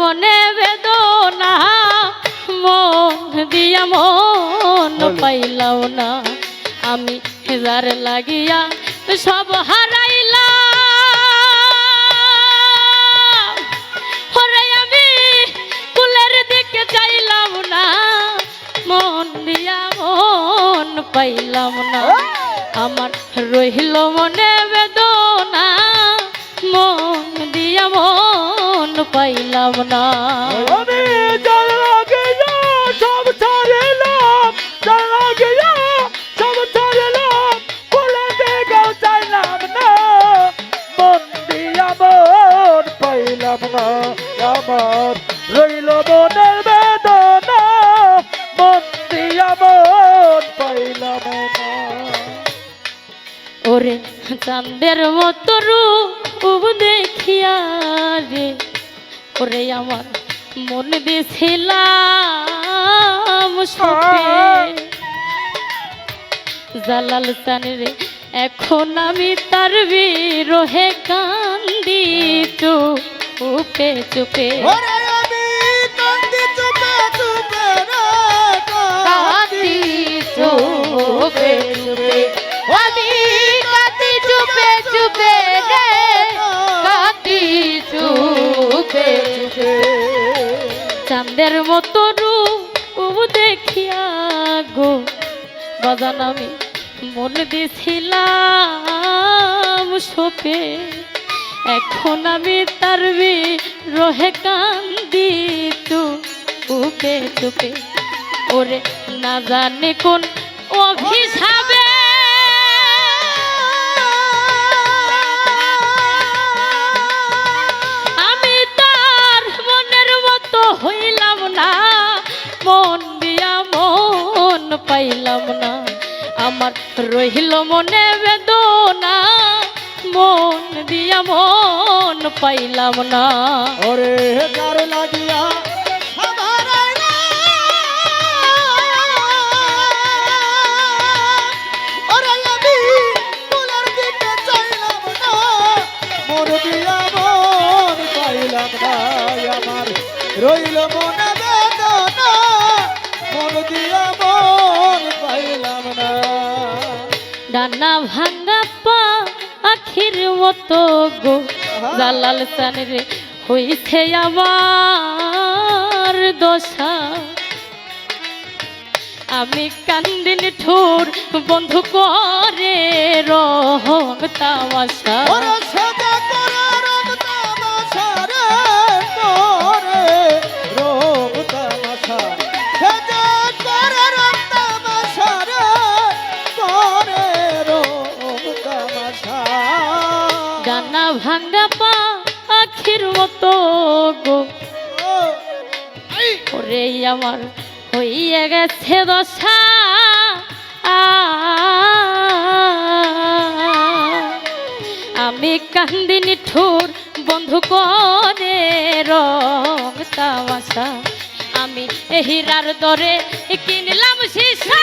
মনে বেদনা মন দিয়া মন পাইলাম না। আমি যার লাগিয়া সব হারাইলাম। ওরে আমি কুলের দিকে চাইলাম না মন দিয়া মন পাইলাম না। আমার রহিল মনে পাইলাম না। আমি যার লাগিয়া সব ছাড়িলাম যার লাগিয়া সব ছাড়িলাম বলে দেগাও চাইলাম না। মন দিয়া মন পাইলাম না। আমার রইল মনের বেদনা। মন দিয়া মন পাইলাম না। ওরে চাঁদের মতো রূপ দেখিয়া রে ওরে আমার মন দিছিলাম সপে জালাল রে এখন আমি তার বিরোহে কান্দি চুপে চুপে। চাঁদের মতো রূপ দেখিয়া গো। বাজান আমি মন দিছিলাম সোপে এখন আমি তার বি রহে কান্দি চুপে চুপে। ওরে না জানে কোন অভিশাপে পাইলাম না। আমার রহিল মনে বেদনা, মন দিয়া মন পাইলাম না। ওরে কার লাগিয়া আমার আইলা। ডানা ভাঙ্গা পা আখির মতো গো। জালাল সানের হইছে আমার দশা। আমি কান্দিন ঠোর বন্ধু করে রহ তামাশা। ডানা ভাঙ্গা পা আখির মতো গো। ওরে আমার হইয়া গেছে দশা। আমি কান্দিনি ঠোর বন্ধু করে রং তামাশা। আমি হিরার দরে কিনলাম শিশা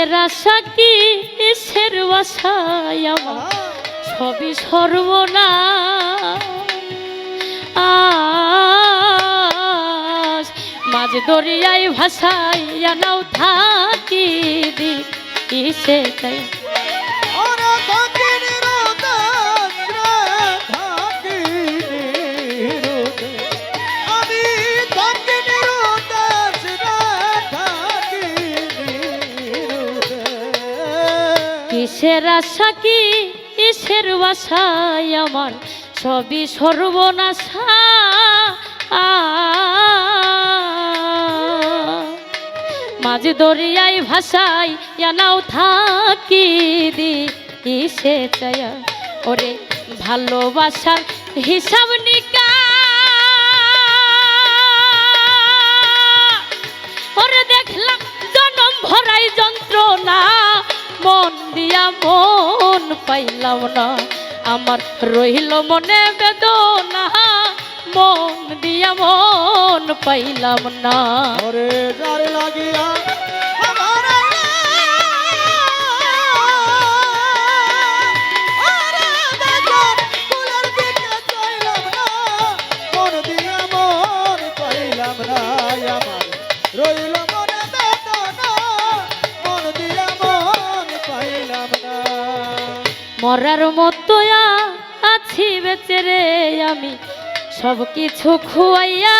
কিসের আশা কিসের বাসায় আমার সবই সর্বনা মাঝ দরিয়ায় ভাসাইয়া নাও থাকি দি কিসে তাই কিসের আশা কি কিসের বাসায় আমার? সবই সর্বনাশা। মাঝ দরিয়ায় ভাষায় জানাও থাকি দি ইসে চায়া? ওরে ভালোবাসার হিসাব নিকা। ওরে দেখলাম জনম ভরাই যন্ত্রণা। মন দিয়া মন পাইলাম না। আমার রহিল মনে বেদনা মন দিয়া মন পাইলাম না। মরার মতো আছি বেঁচে রে আমি। সব কিছু খুয়াইয়া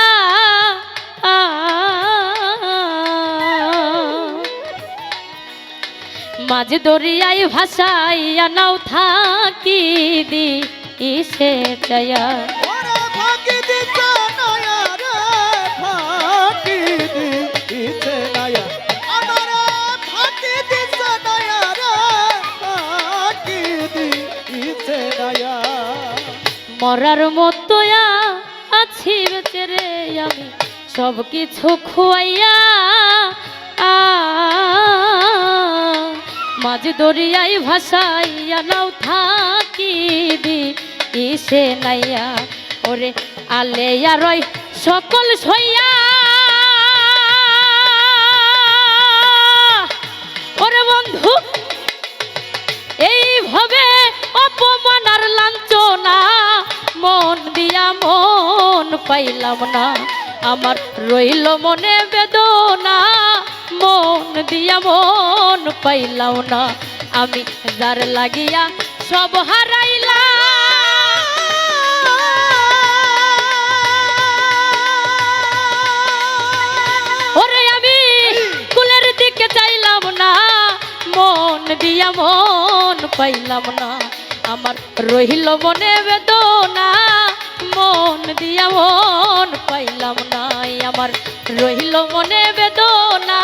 মাঝ দরিয়ায় ভাষাইয়া নাও থাকি দি, ইসে চায়া। মরার মতো আছি বেঁচে রে আমি। সব কিছু খুয়াইয়া মাঝ দরিয়ায় ভাসাইয়া নাও থাকি দি। ইসে নাইয়া, ওরে আলে রয়, সকল সইয়া। ওরে বন্ধু, এইভাবে অপমান আর লাঞ্ছনা মন দিয়া মন পাইলাম না। আমার রইল মনে বেদনা, মন দিয়া মন পাইলাম না। আমি যার লাগিয়া সব হারাইলাম। ওরে আমি কুলের দিকে চাইলাম না, মন দিয়া মন পাইলাম না। আমার রহিল মনে বেদনা, মন দিয়া মন পাইলাম না আমার রহিল মনে বেদনা,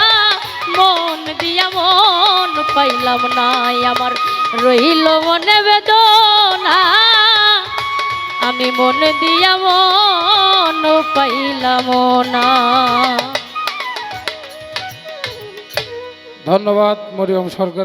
মন দিয়া মন পাইলাম নাই। আমার রহিল মনে বেদনা, আমি মন দিয়া মন পাইলাম না। ধন্যবাদ মরিয়ম সরকার।